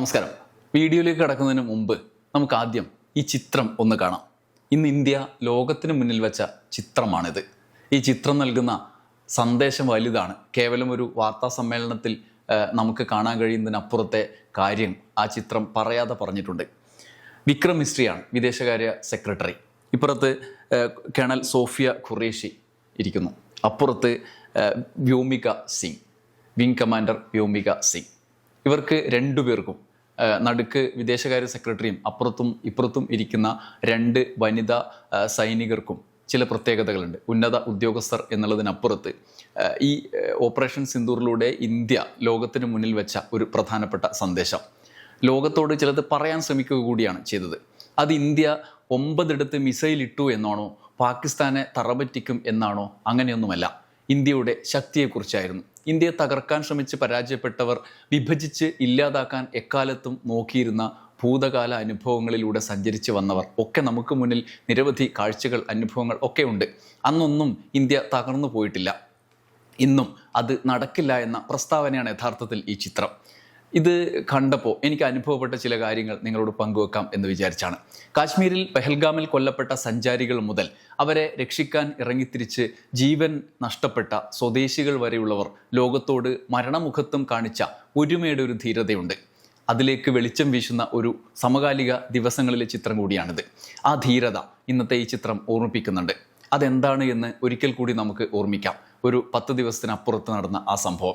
നമസ്കാരം. വീഡിയോയിലേക്ക് കടക്കുന്നതിന് മുമ്പ് നമുക്ക് ആദ്യം ഈ ചിത്രം ഒന്ന് കാണാം. ഇന്ന് ഇന്ത്യ ലോകത്തിന് മുന്നിൽ വെച്ച ചിത്രമാണിത്. ഈ ചിത്രം നൽകുന്ന സന്ദേശം വലുതാണ്. കേവലം ഒരു വാർത്താ സമ്മേളനത്തിൽ നമുക്ക് കാണാൻ കഴിയുന്നതിനപ്പുറത്തെ കാര്യം ആ ചിത്രം പറയാതെ പറഞ്ഞിട്ടുണ്ട്. വിക്രം മിസ്ട്രിയാണ് വിദേശകാര്യ സെക്രട്ടറി. ഇപ്പുറത്ത് കേണൽ സോഫിയ ഖുറേഷി ഇരിക്കുന്നു. അപ്പുറത്ത് Vyomika Singh. Wing commander Vyomika Singh. ഇവർക്ക് രണ്ടുപേർക്കും നടുക്ക് വിദേശകാര്യ സെക്രട്ടറിയും അപ്പുറത്തും ഇപ്പുറത്തും ഇരിക്കുന്ന രണ്ട് വനിതാ സൈനികർക്കും ചില പ്രത്യേകതകളുണ്ട്. ഉന്നത ഉദ്യോഗസ്ഥർ എന്നുള്ളതിനപ്പുറത്ത് ഈ ഓപ്പറേഷൻ സിന്ദൂറിലൂടെ ഇന്ത്യ ലോകത്തിന് മുന്നിൽ വെച്ച ഒരു പ്രധാനപ്പെട്ട സന്ദേശം. ലോകത്തോട് ചിലത് പറയാൻ ശ്രമിക്കുക കൂടിയാണ് ചെയ്തത്. അത് ഇന്ത്യ ഒമ്പതിടത്ത് മിസൈൽ ഇട്ടു എന്നാണോ പാകിസ്ഥാനെ തറപറ്റിക്കും എന്നാണോ അങ്ങനെയൊന്നുമല്ല. ഇന്ത്യയുടെ ശക്തിയെക്കുറിച്ചായിരുന്നു. ഇന്ത്യയെ തകർക്കാൻ ശ്രമിച്ച് പരാജയപ്പെട്ടവർ വിഭജിച്ച് ഇല്ലാതാക്കാൻ എക്കാലത്തും നോക്കിയിരുന്ന ഭൂതകാല അനുഭവങ്ങളിലൂടെ സഞ്ചരിച്ച് വന്നവർ. ഒക്കെ നമുക്ക് മുന്നിൽ നിരവധി കാഴ്ചകൾ അനുഭവങ്ങൾ ഒക്കെ ഉണ്ട്. അന്നൊന്നും ഇന്ത്യ തകർന്നു പോയിട്ടില്ല. ഇന്നും അത് നടക്കില്ല എന്ന പ്രസ്താവനയാണ് യഥാർത്ഥത്തിൽ ഈ ചിത്രം. ഇത് കണ്ടപ്പോൾ എനിക്ക് അനുഭവപ്പെട്ട ചില കാര്യങ്ങൾ നിങ്ങളോട് പങ്കുവെക്കാം എന്ന് വിചാരിച്ചാണ്. കാശ്മീരിൽ പെഹൽഗാമിൽ കൊല്ലപ്പെട്ട സഞ്ചാരികൾ മുതൽ അവരെ രക്ഷിക്കാൻ ഇറങ്ങിത്തിരിച്ച് ജീവൻ നഷ്ടപ്പെട്ട സ്വദേശികൾ വരെയുള്ളവർ ലോകത്തോട് മരണമുഖത്തും കാണിച്ച ഒരുമയുടെ ഒരു ധീരതയുണ്ട്. അതിലേക്ക് വെളിച്ചം വീശുന്ന ഒരു സമകാലിക ദിവസങ്ങളിലെ ചിത്രം കൂടിയാണിത്. ആ ധീരത ഇന്നത്തെ ഈ ചിത്രം ഓർമ്മിപ്പിക്കുന്നുണ്ട്. അതെന്താണ് എന്ന് ഒരിക്കൽ കൂടി നമുക്ക് ഓർമ്മിക്കാം. ഒരു പത്ത് ദിവസത്തിനപ്പുറത്ത് നടന്ന ആ സംഭവം.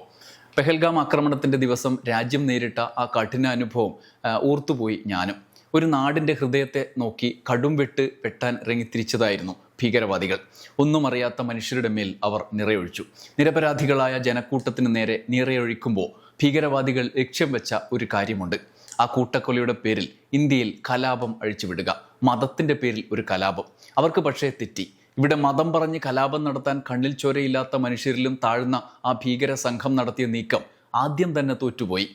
പെഹൽഗാം ആക്രമണത്തിന്റെ ദിവസം രാജ്യം നേരിട്ട ആ കഠിനാനുഭവം ഓർത്തുപോയി ഞാനും. ഒരു നാടിന്റെ ഹൃദയത്തെ നോക്കി കടും വെട്ട് വെട്ടാൻ ഇറങ്ങിത്തിരിച്ചതായിരുന്നു ഭീകരവാദികൾ. ഒന്നും അറിയാത്ത മനുഷ്യരുടെ മേൽ അവർ നിറയൊഴിച്ചു. നിരപരാധികളായ ജനക്കൂട്ടത്തിന് നേരെ നിറയൊഴിക്കുമ്പോൾ ഭീകരവാദികൾ ലക്ഷ്യം വെച്ച ഒരു കാര്യമുണ്ട്. ആ കൂട്ടക്കൊലയുടെ പേരിൽ ഇന്ത്യയിൽ കലാപം അഴിച്ചുവിടുക. മതത്തിന്റെ പേരിൽ ഒരു കലാപം. അവർക്ക് പക്ഷേ തെറ്റി. ഇവിടെ മതം പറഞ്ഞ് കലാപം നടത്താൻ കണ്ണിൽ ചോരയില്ലാത്ത മനുഷ്യരിലും താഴ്ന്ന ആ ഭീകര സംഘം നടത്തിയ നീക്കം ആദ്യം തന്നെ തോറ്റുപോയി.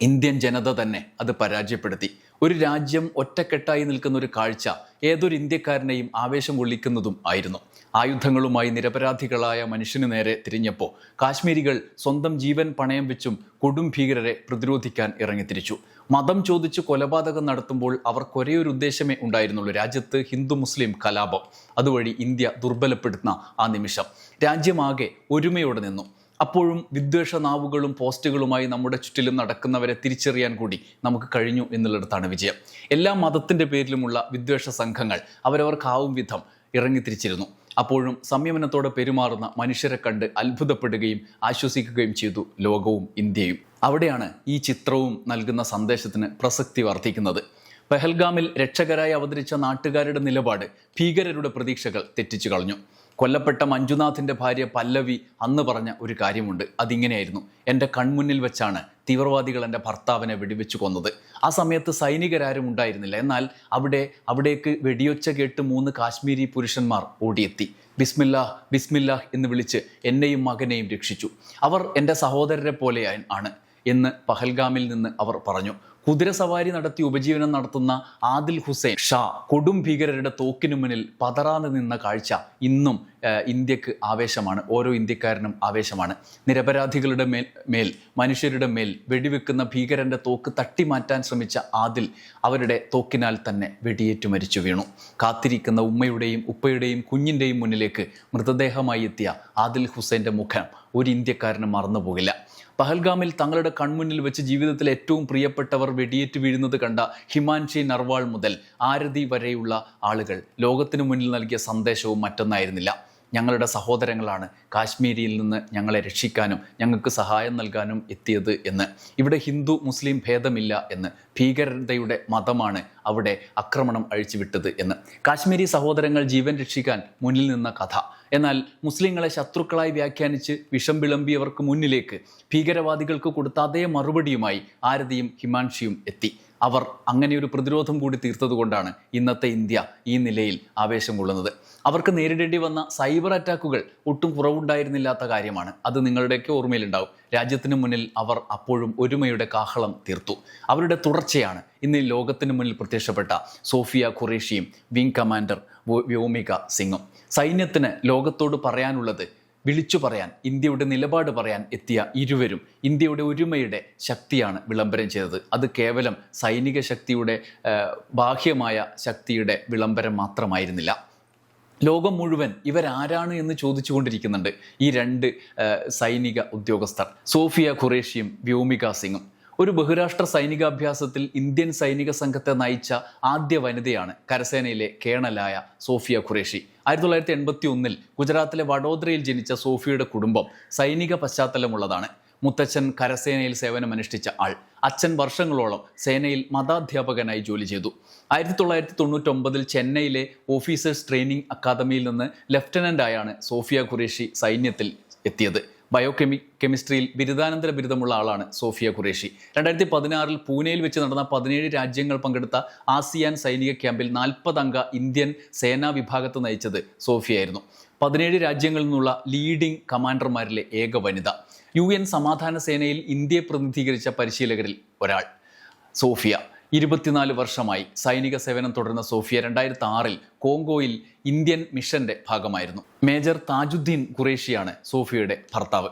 ഇന്ത്യൻ ജനത തന്നെ അത് പരാജയപ്പെടുത്തി. ഒരു രാജ്യം ഒറ്റക്കെട്ടായി നിൽക്കുന്ന ഒരു കാഴ്ച ഏതൊരു ഇന്ത്യക്കാരനെയും ആവേശം കൊള്ളിക്കുന്നതും ആയിരുന്നു. ആയുധങ്ങളുമായി നിരപരാധികളായ മനുഷ്യന് നേരെ തിരിഞ്ഞപ്പോൾ കാശ്മീരികൾ സ്വന്തം ജീവൻ പണയം വെച്ചും കൊടും ഭീകരരെ പ്രതിരോധിക്കാൻ ഇറങ്ങിത്തിരിച്ചു. മതം ചോദിച്ച് കൊലപാതകം നടത്തുമ്പോൾ അവർക്കൊരേയൊരു ഉദ്ദേശമേ ഉണ്ടായിരുന്നുള്ളൂ. രാജ്യത്ത് ഹിന്ദു മുസ്ലിം കലാപം. അതുവഴി ഇന്ത്യ ദുർബലപ്പെടുത്തുന്ന ആ നിമിഷം. രാജ്യമാകെ ഒരുമയോടെ നിന്നു. അപ്പോഴും വിദ്വേഷ നാവുകളും പോസ്റ്റുകളുമായി നമ്മുടെ ചുറ്റിലും നടക്കുന്നവരെ തിരിച്ചറിയാൻ കൂടി നമുക്ക് കഴിഞ്ഞു എന്നുള്ളിടത്താണ് വിജയം. എല്ലാ മതത്തിന്റെ പേരിലുമുള്ള വിദ്വേഷ സംഘങ്ങൾ അവരവർക്കാവും വിധം ഇറങ്ങിത്തിരിച്ചിരുന്നു. അപ്പോഴും സംയമനത്തോടെ പെരുമാറുന്ന മനുഷ്യരെ കണ്ട് അത്ഭുതപ്പെടുകയും ആശ്വസിക്കുകയും ചെയ്തു ലോകവും ഇന്ത്യയും. അവിടെയാണ് ഈ ചിത്രവും നൽകുന്ന സന്ദേശത്തിന് പ്രസക്തി വർദ്ധിക്കുന്നത്. പെഹൽഗാമിൽ രക്ഷകരായി അവതരിച്ച നാട്ടുകാരുടെ നിലപാട് ഭീകരരുടെ പ്രതീക്ഷകൾ തെറ്റിച്ചു കളഞ്ഞു. കൊല്ലപ്പെട്ട മഞ്ജുനാഥിന്റെ ഭാര്യ പല്ലവി അന്ന് പറഞ്ഞ ഒരു കാര്യമുണ്ട്. അതിങ്ങനെയായിരുന്നു. എന്റെ കൺമുന്നിൽ വെച്ചാണ് തീവ്രവാദികൾ എന്റെ ഭർത്താവിനെ വെടിവെച്ച് കൊന്നത്. ആ സമയത്ത് സൈനികരാരും ഉണ്ടായിരുന്നില്ല. എന്നാൽ അവിടെ അവിടേക്ക് വെടിയൊച്ച കേട്ട് മൂന്ന് കാശ്മീരി പുരുഷന്മാർ ഓടിയെത്തി. ബിസ്മില്ലാഹ് ബിസ്മില്ലാഹ് എന്ന് വിളിച്ച് എന്നെയും മകനെയും രക്ഷിച്ചു. അവർ എന്റെ സഹോദരരെ പോലെ ആണ് എന്ന് പഹൽഗാമിൽ നിന്ന് അവർ പറഞ്ഞു. കുതിരസവാരി നടത്തി ഉപജീവനം നടത്തുന്ന ആദിൽ ഹുസൈൻ ഷാ കൊടും ഭീകരരുടെ തോക്കിനു മുന്നിൽ പതറാതെ നിന്ന കാഴ്ച ഇന്നും ഇന്ത്യയ്ക്ക് ആവേശമാണ്. ഓരോ ഇന്ത്യക്കാരനും ആവേശമാണ്. നിരപരാധികളുടെ മേൽ മേൽ മനുഷ്യരുടെ മേൽ വെടിവെക്കുന്ന ഭീകരന്റെ തോക്ക് തട്ടിമാറ്റാൻ ശ്രമിച്ച ആദിൽ അവരുടെ തോക്കിനാൽ തന്നെ വെടിയേറ്റു മരിച്ചു വീണു. കാത്തിരിക്കുന്ന ഉമ്മയുടെയും ഉപ്പയുടെയും കുഞ്ഞിന്റെയും മുന്നിലേക്ക് മൃതദേഹമായി എത്തിയ ആദിൽ ഹുസൈന്റെ മുഖം ഒരു ഇന്ത്യക്കാരനും മറന്നുപോകില്ല. പഹൽഗാമിൽ തങ്ങളുടെ കൺമുന്നിൽ വെച്ച് ജീവിതത്തിൽ ഏറ്റവും പ്രിയപ്പെട്ടവർ വെടിയേറ്റ് വീഴുന്നത് കണ്ട ഹിമാൻഷി നർവാൾ മുതൽ ആരതി വരെയുള്ള ആളുകൾ ലോകത്തിനു മുന്നിൽ നൽകിയ സന്ദേശവും മറ്റൊന്നായിരുന്നില്ല. ഞങ്ങളുടെ സഹോദരങ്ങളാണ് കാശ്മീരിയിൽ നിന്ന് ഞങ്ങളെ രക്ഷിക്കാനും ഞങ്ങൾക്ക് സഹായം നൽകാനും എത്തിയത് എന്ന്. ഇവിടെ ഹിന്ദു മുസ്ലിം ഭേദമില്ല എന്ന്. ഭീകരതയുടെ മതമാണ് അവിടെ ആക്രമണം അഴിച്ചുവിട്ടത് എന്ന്. കാശ്മീരി സഹോദരങ്ങൾ ജീവൻ രക്ഷിക്കാൻ മുന്നിൽ നിന്ന കഥ. എന്നാൽ മുസ്ലിങ്ങളെ ശത്രുക്കളായി വ്യാഖ്യാനിച്ച് വിഷം വിളമ്പിയവർക്ക് മുന്നിലേക്ക് ഭീകരവാദികൾക്ക് കൊടുത്ത അതേ മറുപടിയുമായി ആരതിയും ഹിമാൻഷിയും എത്തി. അവർ അങ്ങനെ ഒരു പ്രതിരോധം കൂടി തീർത്തതുകൊണ്ടാണ് ഇന്നത്തെ ഇന്ത്യ ഈ നിലയിൽ ആവേശം കൊള്ളുന്നത്. അവർക്ക് നേരിടേണ്ടി വന്ന സൈബർ അറ്റാക്കുകൾ ഒട്ടും കുറവുണ്ടായിരുന്നില്ലാത്ത കാര്യമാണ്. അത് നിങ്ങളുടെയൊക്കെ ഓർമ്മയിലുണ്ടാവും. രാജ്യത്തിന് മുന്നിൽ അവർ അപ്പോഴും ഒരുമയുടെ കാഹളം തീർത്തു. അവരുടെ തുടർച്ചയാണ് ഇന്ന് ലോകത്തിന് മുന്നിൽ പ്രത്യക്ഷപ്പെട്ട സോഫിയ ഖുറേഷിയും വിംഗ് കമാൻഡർ വ്യോമിക സിംഗും. സൈന്യത്തിന് ലോകത്തോട് പറയാനുള്ളത് വിളിച്ചു പറയാൻ ഇന്ത്യയുടെ നിലപാട് പറയാൻ എത്തിയ ഇരുവരും ഇന്ത്യയുടെ ഒരുമയുടെ ശക്തിയാണ് വിളംബരം ചെയ്തത്. അത് കേവലം സൈനിക ശക്തിയുടെ ബാഹ്യമായ ശക്തിയുടെ വിളംബരം മാത്രമായിരുന്നില്ല. ലോകം മുഴുവൻ ഇവരാരാണ് എന്ന് ചോദിച്ചുകൊണ്ടിരിക്കുന്നുണ്ട് ഈ രണ്ട് സൈനിക ഉദ്യോഗസ്ഥർ. സോഫിയ ഖുറേഷിയും വ്യോമിക സിംഗും. ഒരു ബഹുരാഷ്ട്ര സൈനികാഭ്യാസത്തിൽ ഇന്ത്യൻ സൈനിക സംഘത്തെ നയിച്ച ആദ്യ വനിതയാണ് കരസേനയിലെ കേണലായ സോഫിയ ഖുറേഷി. ആയിരത്തി തൊള്ളായിരത്തി എൺപത്തി ഒന്നിൽ ഗുജറാത്തിലെ വഡോദരയിൽ ജനിച്ച സോഫിയയുടെ കുടുംബം സൈനിക പശ്ചാത്തലമുള്ളതാണ്. മുത്തച്ഛൻ കരസേനയിൽ സേവനമനുഷ്ഠിച്ച ആൾ. അച്ഛൻ വർഷങ്ങളോളം സേനയിൽ മതാധ്യാപകനായി ജോലി ചെയ്തു. ആയിരത്തി തൊള്ളായിരത്തി തൊണ്ണൂറ്റൊമ്പതിൽ ചെന്നൈയിലെ ഓഫീസേഴ്സ് ട്രെയിനിങ് അക്കാദമിയിൽ നിന്ന് ലഫ്റ്റനന്റായാണ് സോഫിയ ഖുറേഷി സൈന്യത്തിൽ എത്തിയത്. ബയോകെമി കെമിസ്ട്രിയിൽ ബിരുദാനന്തര ബിരുദമുള്ള ആളാണ് സോഫിയ ഖുറേഷി. രണ്ടായിരത്തി പതിനാറിൽ പൂനെയിൽ വെച്ച് നടന്ന പതിനേഴ് രാജ്യങ്ങൾ പങ്കെടുത്ത ആസിയാൻ സൈനിക ക്യാമ്പിൽ നാൽപ്പത് അംഗ ഇന്ത്യൻ സേനാ വിഭാഗത്തെ നയിച്ചത് സോഫിയായിരുന്നു. പതിനേഴ് രാജ്യങ്ങളിൽ നിന്നുള്ള ലീഡിംഗ് കമാൻഡർമാരിലെ ഏക വനിത. യു എൻ സമാധാന സേനയിൽ ഇന്ത്യയെ പ്രതിനിധീകരിച്ച പരിശീലകരിൽ ഒരാൾ സോഫിയ. ഇരുപത്തിനാല് വർഷമായി സൈനിക സേവനം തുടരുന്ന സോഫിയ രണ്ടായിരത്തി ആറിൽ കോങ്കോയിൽ ഇന്ത്യൻ മിഷന്റെ ഭാഗമായിരുന്നു. മേജർ താജുദ്ദീൻ ഖുറേഷിയാണ് സോഫിയയുടെ ഭർത്താവ്.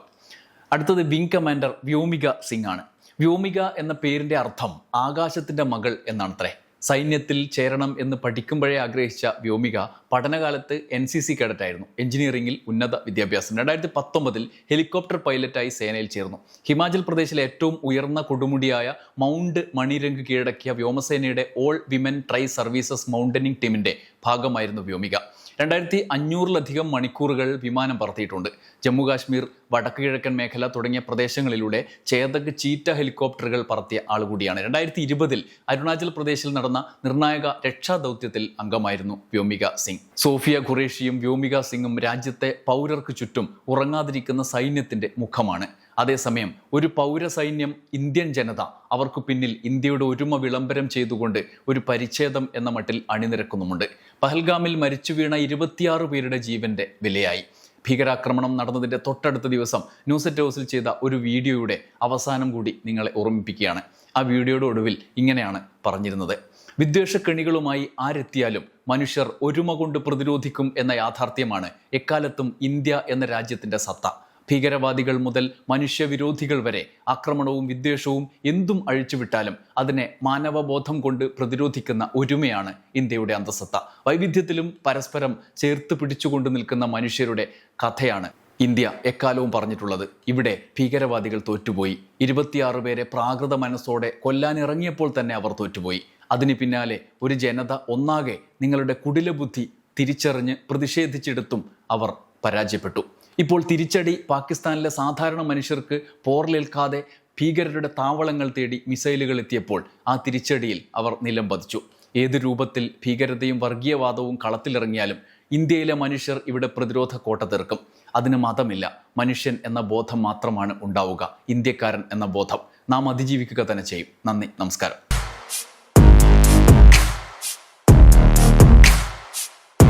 അടുത്തത് വിംഗ് കമാൻഡർ വ്യോമിക സിംഗ് ആണ്. വ്യോമിക എന്ന പേരിന്റെ അർത്ഥം ആകാശത്തിന്റെ മകൾ എന്നാണത്രേ. സൈന്യത്തിൽ ചേരണം എന്ന് പഠിക്കുമ്പോഴേ ആഗ്രഹിച്ച വ്യോമിക പഠനകാലത്ത് എൻ സി സി കേഡറ്റായിരുന്നു. എഞ്ചിനീയറിംഗിൽ ഉന്നത വിദ്യാഭ്യാസം. രണ്ടായിരത്തി പത്തൊമ്പതിൽ ഹെലികോപ്റ്റർ പൈലറ്റായി സേനയിൽ ചേർന്നു. ഹിമാചൽ പ്രദേശിലെ ഏറ്റവും ഉയർന്ന കൊടുമുടിയായ മൗണ്ട് മണിരംഗ് കീഴടക്കിയ വ്യോമസേനയുടെ all women tri services mountaineering ടീമിന്റെ ഭാഗമായിരുന്നു വ്യോമിക. രണ്ടായിരത്തി അഞ്ഞൂറിലധികം മണിക്കൂറുകൾ വിമാനം പറത്തിയിട്ടുണ്ട്. ജമ്മു കാശ്മീർ വടക്ക് കിഴക്കൻ മേഖല തുടങ്ങിയ പ്രദേശങ്ങളിലൂടെ ചേതക് ചീറ്റ ഹെലികോപ്റ്ററുകൾ പറത്തിയ ആളുകൂടിയാണ്. രണ്ടായിരത്തി ഇരുപതിൽ അരുണാചൽ പ്രദേശിൽ നടന്ന നിർണായക രക്ഷാദൗത്യത്തിൽ അംഗമായിരുന്നു വ്യോമിക സിംഗ്. സോഫിയ ഖുറേഷിയും വ്യോമിക സിംഗും രാജ്യത്തെ പൗരർക്ക് ചുറ്റും ഉറങ്ങാതിരിക്കുന്ന സൈന്യത്തിന്റെ മുഖമാണ്. അതേസമയം ഒരു പൗരസൈന്യം ഇന്ത്യൻ ജനത അവർക്ക് പിന്നിൽ ഇന്ത്യയുടെ ഒരുമ വിളംബരം ചെയ്തുകൊണ്ട് ഒരു പരിച്ഛേദം എന്ന മട്ടിൽ അണിനിരക്കുന്നുമുണ്ട്. പഹൽഗാമിൽ മരിച്ചു വീണ ഇരുപത്തിയാറ് പേരുടെ ജീവന്റെ വിലയായി. ഭീകരാക്രമണം നടന്നതിന്റെ തൊട്ടടുത്ത ദിവസം ന്യൂസ് അറ്റ് ഹൗസിൽ ചെയ്ത ഒരു വീഡിയോയുടെ അവസാനം കൂടി നിങ്ങളെ ഓർമ്മിപ്പിക്കുകയാണ്. ആ വീഡിയോയുടെ ഒടുവിൽ ഇങ്ങനെയാണ് പറഞ്ഞിരുന്നത്. വിദ്വേഷക്കെണികളുമായി ആരെത്തിയാലും മനുഷ്യർ ഒരുമ കൊണ്ട് പ്രതിരോധിക്കും എന്ന യാഥാർത്ഥ്യമാണ് എക്കാലത്തും ഇന്ത്യ എന്ന രാജ്യത്തിന്റെ സത്ത. ഭീകരവാദികൾ മുതൽ മനുഷ്യവിരോധികൾ വരെ ആക്രമണവും വിദ്വേഷവും എന്തും അഴിച്ചുവിട്ടാലും അതിനെ മാനവബോധം കൊണ്ട് പ്രതിരോധിക്കുന്ന ഒരുമയാണ് ഇന്ത്യയുടെ അന്തസത്ത. വൈവിധ്യത്തിലും പരസ്പരം ചേർത്ത് പിടിച്ചുകൊണ്ട് നിൽക്കുന്ന മനുഷ്യരുടെ കഥയാണ് ഇന്ത്യ എക്കാലവും പറഞ്ഞിട്ടുള്ളത്. ഇവിടെ ഭീകരവാദികൾ തോറ്റുപോയി. ഇരുപത്തിയാറ് പേരെ പ്രാകൃത മനസ്സോടെ കൊല്ലാനിറങ്ങിയപ്പോൾ തന്നെ അവർ തോറ്റുപോയി. അതിന് പിന്നാലെ ഒരു ജനത ഒന്നാകെ നിങ്ങളുടെ കുടിലബുദ്ധി തിരിച്ചറിഞ്ഞ് പ്രതിഷേധിച്ചെടുത്തും അവർ പരാജയപ്പെട്ടു. ഇപ്പോൾ തിരിച്ചടി പാകിസ്ഥാനിലെ സാധാരണ മനുഷ്യർക്ക് പോർലേൽക്കാതെ ഭീകരരുടെ താവളങ്ങൾ തേടി മിസൈലുകൾ എത്തിയപ്പോൾ ആ തിരിച്ചടിയിൽ അവർ നിലം പതിച്ചു. ഏത് രൂപത്തിൽ ഭീകരതയും വർഗീയവാദവും കളത്തിലിറങ്ങിയാലും ഇന്ത്യയിലെ മനുഷ്യർ ഇവിടെ പ്രതിരോധ കോട്ട തീർക്കും. അതിന് മതമില്ല. മനുഷ്യൻ എന്ന ബോധം മാത്രമാണ് ഉണ്ടാവുക. ഇന്ത്യക്കാരൻ എന്ന ബോധം. നാം അതിജീവിക്കുക തന്നെ ചെയ്യും. നന്ദി. നമസ്കാരം.